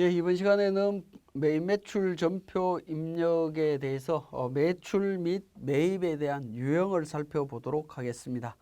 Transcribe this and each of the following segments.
예, 이번 시간에는 매입 매출 전표 입력에 대해서 어, 매출 및 매입에 대한 유형을 살펴보도록 하겠습니다.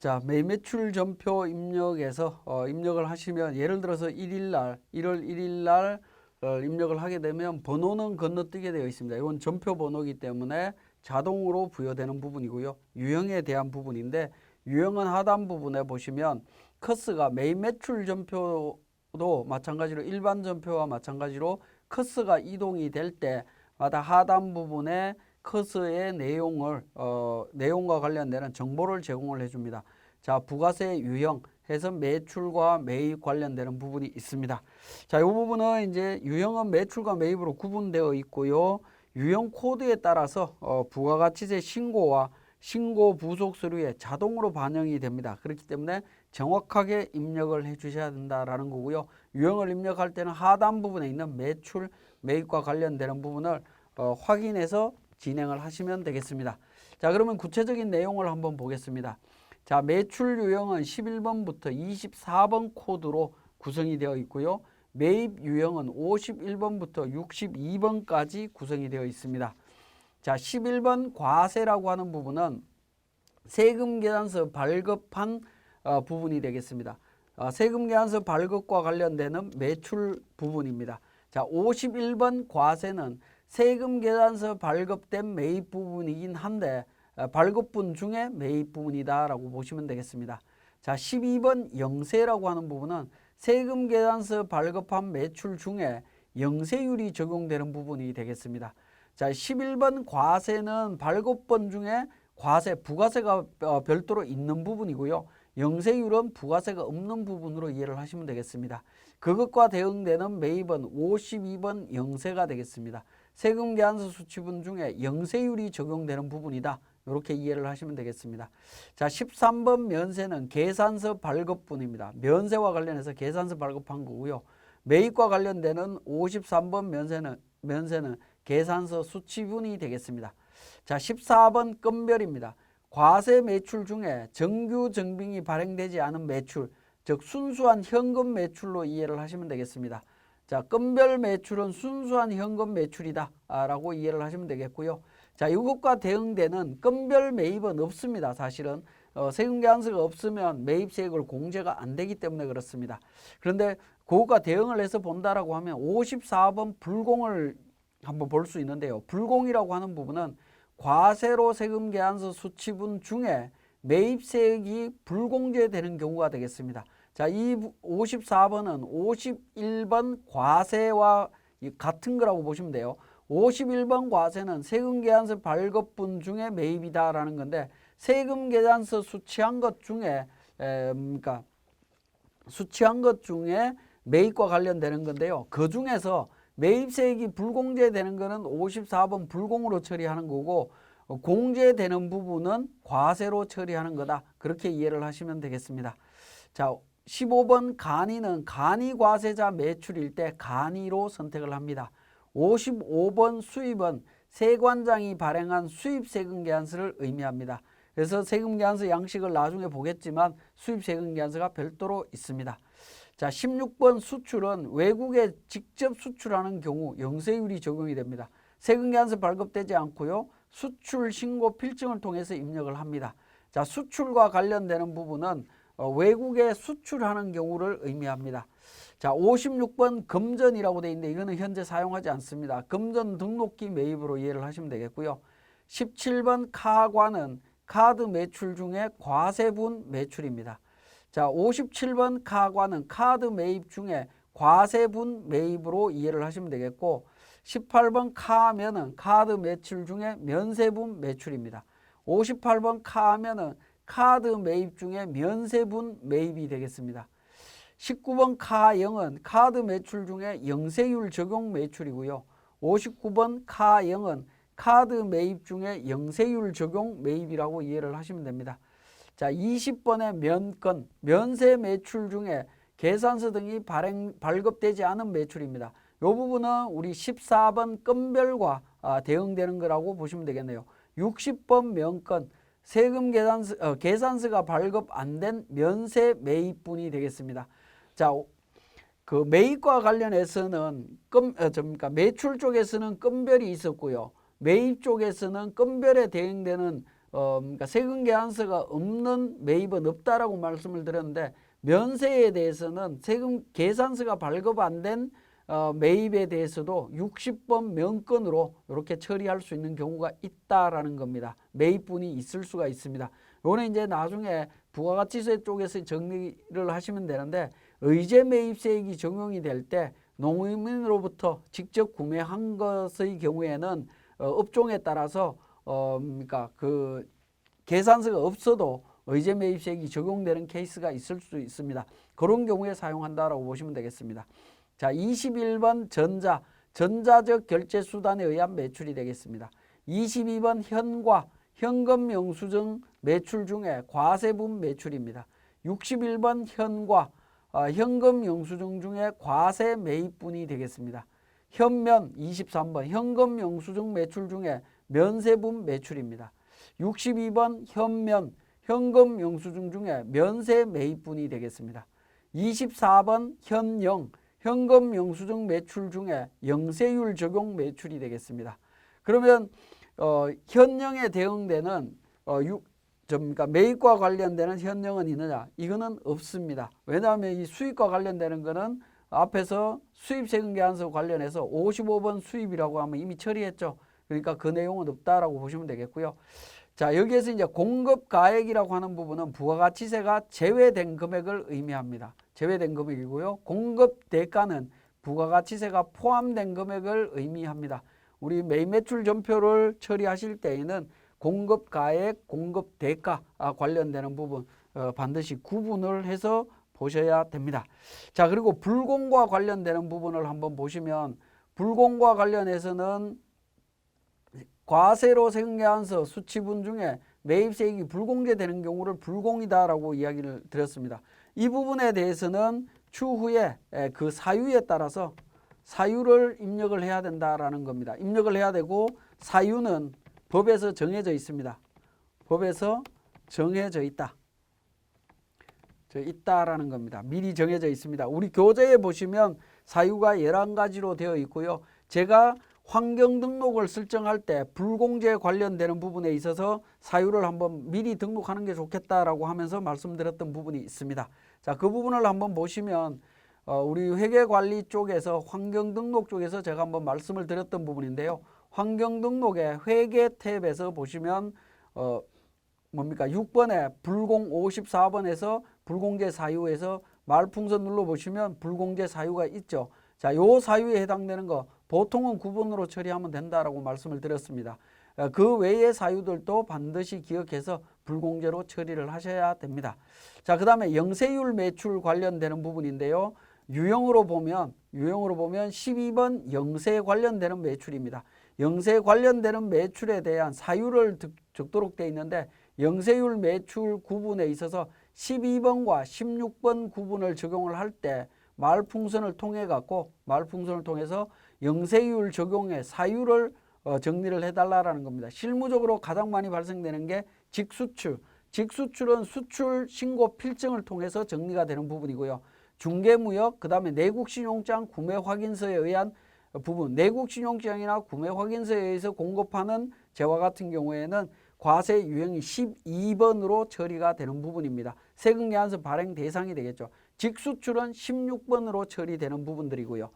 자, 매입 매출 전표 입력에서 어, 입력을 하시면 예를 들어서 1일 날, 1월 1일 날 어, 입력을 하게 되면 번호는 건너뛰게 되어 있습니다. 이건 전표 번호이기 때문에 자동으로 부여되는 부분이고요. 유형에 대한 부분인데 유형은 하단 부분에 보시면 커스가 매입 매출 전표 도 마찬가지로 일반 전표와 마찬가지로 커스가 이동이 될 때마다 하단 부분에 커스의 내용을 어, 내용과 관련되는 정보를 제공을 해줍니다. 자 부가세 유형 해서 매출과 매입 관련되는 부분이 있습니다. 자, 이 부분은 이제 유형은 매출과 매입으로 구분되어 있고요. 유형 코드에 따라서 어, 부가가치세 신고와 신고 부속 서류에 자동으로 반영이 됩니다. 그렇기 때문에 정확하게 입력을 해 주셔야 된다라는 거고요. 유형을 입력할 때는 하단 부분에 있는 매출, 매입과 관련되는 부분을 어, 확인해서 진행을 하시면 되겠습니다. 자, 그러면 구체적인 내용을 한번 보겠습니다. 자, 매출 유형은 11번부터 24번 코드로 구성이 되어 있고요. 매입 유형은 51번부터 62번까지 구성이 되어 있습니다. 자, 11번 과세라고 하는 부분은 세금 계산서 발급한 어, 부분이 되겠습니다. 어, 세금 계산서 발급과 관련되는 매출 부분입니다. 자, 51번 과세는 세금 계산서 발급된 매입 부분이긴 한데 어, 발급분 중에 매입 부분이다라고 보시면 되겠습니다. 자, 12번 영세라고 하는 부분은 세금 계산서 발급한 매출 중에 영세율이 적용되는 부분이 되겠습니다. 자, 11번 과세는 발급번 중에 과세, 부가세가 어, 별도로 있는 부분이고요. 영세율은 부가세가 없는 부분으로 이해를 하시면 되겠습니다. 그것과 대응되는 매입은 52번 영세가 되겠습니다. 세금 계산서 수치분 중에 영세율이 적용되는 부분이다. 이렇게 이해를 하시면 되겠습니다. 자, 13번 면세는 계산서 발급분입니다. 면세와 관련해서 계산서 발급한 거고요. 매입과 관련되는 53번 면세는 면세는 계산서 수치분이 되겠습니다. 자, 14번 건별입니다. 과세 매출 중에 정규 정빙이 발행되지 않은 매출, 즉 순수한 현금 매출로 이해를 하시면 되겠습니다. 자, 건별 매출은 순수한 현금 매출이다 라고 이해를 하시면 되겠고요. 자, 이것과 대응되는 건별 매입은 없습니다. 사실은 어, 세금 계산서가 없으면 매입세액을 공제가 안 되기 때문에 그렇습니다. 그런데 그것과 대응을 해서 본다라고 하면 54번 불공을 한번 볼 수 있는데요. 불공이라고 하는 부분은 과세로 세금 계산서 수치분 중에 매입세액이 불공제되는 경우가 되겠습니다. 자, 이 54번은 51번 과세와 같은 거라고 보시면 돼요. 51번 과세는 세금 계산서 발급분 중에 매입이다라는 건데 세금 계산서 수취한 것 중에 에, 그러니까 수취한 것 중에 매입과 관련되는 건데요. 그 중에서 매입세액이 불공제되는 것은 54번 불공으로 처리하는 거고 어, 공제되는 부분은 과세로 처리하는 거다. 그렇게 이해를 하시면 되겠습니다. 자, 15번 간이는 간이 과세자 매출일 때 간이로 선택을 합니다. 55번 수입은 세관장이 발행한 수입 세금 계산서를 의미합니다. 그래서 세금 계산서 양식을 나중에 보겠지만 수입 세금 계산서가 별도로 있습니다. 자, 16번 수출은 외국에 직접 수출하는 경우 영세율이 적용이 됩니다. 세금 계산서 발급되지 않고요. 수출 신고 필증을 통해서 입력을 합니다. 자, 수출과 관련되는 부분은 어, 외국에 수출하는 경우를 의미합니다. 자, 56번 금전이라고 되어 있는데 이거는 현재 사용하지 않습니다. 금전 등록기 매입으로 이해를 하시면 되겠고요. 17번 카과는 카드 매출 중에 과세분 매출입니다. 자, 57번 카과는 카드 매입 중에 과세분 매입으로 이해를 하시면 되겠고 18번 카면은 카드 매출 중에 면세분 매출입니다. 58번 카면은 카드 매입 중에 면세분 매입이 되겠습니다. 19번 카영은 카드 매출 중에 영세율 적용 매출이고요. 59번 카영은 카드 매입 중에 영세율 적용 매입이라고 이해를 하시면 됩니다. 자, 20번의 면건, 면세 매출 중에 계산서 등이 발행, 발급되지 않은 매출입니다. 이 부분은 우리 14번 건별과 아, 대응되는 거라고 보시면 되겠네요. 60번 면건, 세금 계산서, 어, 계산서가 발급 안 된 면세 매입분이 되겠습니다. 자, 그 매입과 관련해서는 금, 어, 그러니까 매출 쪽에서는 건별이 있었고요. 매입 쪽에서는 건별에 대응되는 어, 그러니까 세금 계산서가 없는 매입은 없다라고 말씀을 드렸는데 면세에 대해서는 세금 계산서가 발급 안된 어, 매입에 대해서도 60번 명건으로 이렇게 처리할 수 있는 경우가 있다라는 겁니다. 매입분이 있을 수가 있습니다. 요거는 이제 나중에 부가가치세 쪽에서 정리를 하시면 되는데 의제 매입세액이 적용이 될 때 농민으로부터 직접 구매한 것의 경우에는 어, 업종에 따라서 어, 그러니까 그 계산서가 없어도 의제 매입세액이 적용되는 케이스가 있을 수 있습니다. 그런 경우에 사용한다라고 보시면 되겠습니다. 자, 21번 전자, 전자적 결제 수단에 의한 매출이 되겠습니다. 22번 현과 현금 영수증 매출 중에 과세분 매출입니다. 61번 현과 어, 현금 영수증 중에 과세 매입분이 되겠습니다. 현면 23번 현금 영수증 매출 중에 면세분 매출입니다. 62번 현면 현금 영수증 중에 면세 매입분이 되겠습니다. 24번 현영 현금 영수증 매출 중에 영세율 적용 매출이 되겠습니다. 그러면 어, 현령에 대응되는 어, 유, 그러니까 매입과 관련되는 현령은 있느냐? 이거는 없습니다. 왜냐하면 이 수입과 관련되는 거는 앞에서 수입세금 계산서 관련해서 55번 수입이라고 하면 이미 처리했죠. 그러니까 그 내용은 없다라고 보시면 되겠고요. 자, 여기에서 이제 공급 가액이라고 하는 부분은 부가가치세가 제외된 금액을 의미합니다. 제외된 금액이고요. 공급 대가는 부가가치세가 포함된 금액을 의미합니다. 우리 매입 매출 전표를 처리하실 때에는 공급 가액, 공급 대가 아, 관련되는 부분 어, 반드시 구분을 해서 보셔야 됩니다. 자, 그리고 불공과 관련되는 부분을 한번 보시면 불공과 관련해서는 과세로 세금계산서 수치분 중에 매입세액이 불공제되는 경우를 불공이다라고 이야기를 드렸습니다. 이 부분에 대해서는 추후에 그 사유에 따라서 사유를 입력을 해야 된다라는 겁니다. 입력을 해야 되고 사유는 법에서 정해져 있습니다. 법에서 정해져 있다. 저 있다라는 겁니다. 미리 정해져 있습니다. 우리 교재에 보시면 사유가 11가지로 되어 있고요. 제가 환경 등록을 설정할 때 불공제 관련되는 부분에 있어서 사유를 한번 미리 등록하는 게 좋겠다라고 하면서 말씀드렸던 부분이 있습니다. 자, 그 부분을 한번 보시면 어, 우리 회계 관리 쪽에서 환경 등록 쪽에서 제가 한번 말씀을 드렸던 부분인데요. 환경 등록의 회계 탭에서 보시면 어, 뭡니까? 6번에 불공 54번에서 불공제 사유에서 말풍선 눌러 보시면 불공제 사유가 있죠. 자, 요 사유에 해당되는 거 보통은 구분으로 처리하면 된다라고 말씀을 드렸습니다. 어, 그 외의 사유들도 반드시 기억해서 불공제로 처리를 하셔야 됩니다. 자, 그 다음에 영세율 매출 관련되는 부분인데요. 유형으로 보면, 유형으로 보면 12번 영세 관련되는 매출입니다. 영세 관련되는 매출에 대한 사유를 적도록 되어 있는데 영세율 매출 구분에 있어서 12번과 16번 구분을 적용을 할 때 말풍선을 통해 갖고 말풍선을 통해서 영세율 적용의 사유를 어, 정리를 해달라라는 겁니다. 실무적으로 가장 많이 발생되는 게 직수출. 직수출은 수출 신고 필증을 통해서 정리가 되는 부분이고요. 중개무역, 그 다음에 내국신용장 구매 확인서에 의한 부분, 내국신용장이나 구매 확인서에 의해서 공급하는 재화 같은 경우에는 과세 유형이 12번으로 처리가 되는 부분입니다. 세금 계산서 발행 대상이 되겠죠. 직수출은 16번으로 처리되는 부분들이고요.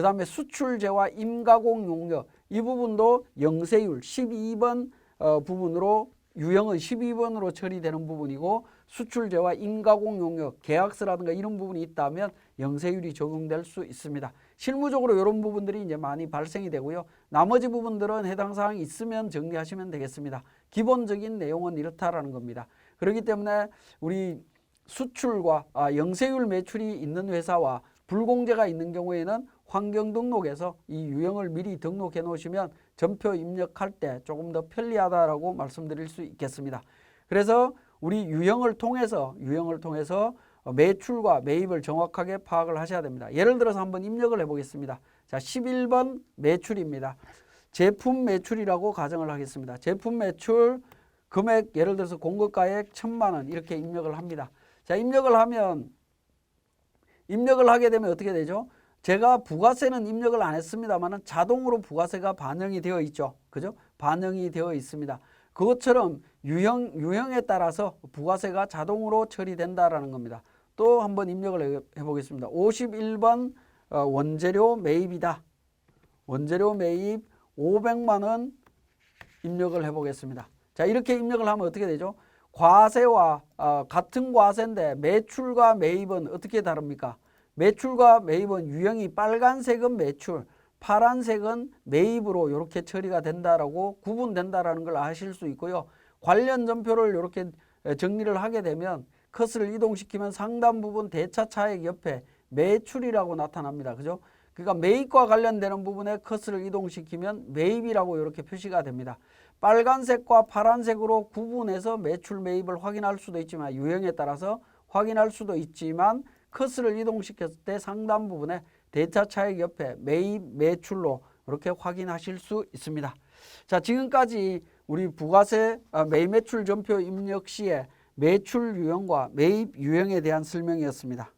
그 다음에 수출재와 임가공 용역 이 부분도 영세율 12번 어, 부분으로 유형은 12번으로 처리되는 부분이고 수출재와 임가공 용역 계약서라든가 이런 부분이 있다면 영세율이 적용될 수 있습니다. 실무적으로 이런 부분들이 이제 많이 발생이 되고요. 나머지 부분들은 해당 사항이 있으면 정리하시면 되겠습니다. 기본적인 내용은 이렇다라는 겁니다. 그렇기 때문에 우리 수출과 아, 영세율 매출이 있는 회사와 불공제가 있는 경우에는 환경 등록에서 이 유형을 미리 등록해 놓으시면 전표 입력할 때 조금 더 편리하다라고 말씀드릴 수 있겠습니다. 그래서 우리 유형을 통해서 유형을 통해서 매출과 매입을 정확하게 파악을 하셔야 됩니다. 예를 들어서 한번 입력을 해 보겠습니다. 자, 11번 매출입니다. 제품 매출이라고 가정을 하겠습니다. 제품 매출 금액 예를 들어서 공급가액 천만 원 이렇게 입력을 합니다. 자, 입력을 하면 입력을 하게 되면 어떻게 되죠? 제가 부가세는 입력을 안 했습니다만은 자동으로 부가세가 반영이 되어 있죠. 그죠? 반영이 되어 있습니다. 그것처럼 유형 유형에 따라서 부가세가 자동으로 처리된다라는 겁니다. 또 한번 입력을 해- 해보겠습니다. 51번 어, 원재료 매입이다. 원재료 매입 500만 원 입력을 해보겠습니다. 자 이렇게 입력을 하면 어떻게 되죠? 과세와 어, 같은 과세인데 매출과 매입은 어떻게 다릅니까? 매출과 매입은 유형이 빨간색은 매출, 파란색은 매입으로 이렇게 처리가 된다라고 구분된다라는 걸 아실 수 있고요. 관련 전표를 이렇게 정리를 하게 되면 컷을 이동시키면 상단 부분 대차 차액 옆에 매출이라고 나타납니다. 그죠? 그러니까 매입과 관련되는 부분에 컷을 이동시키면 매입이라고 이렇게 표시가 됩니다. 빨간색과 파란색으로 구분해서 매출 매입을 확인할 수도 있지만 유형에 따라서 확인할 수도 있지만 커스를 이동시켰을 때 상단 부분에 대차 차익 옆에 매입 매출로 이렇게 확인하실 수 있습니다. 자 지금까지 우리 부가세 아, 매매출 전표 입력 시에 매출 유형과 매입 유형에 대한 설명이었습니다.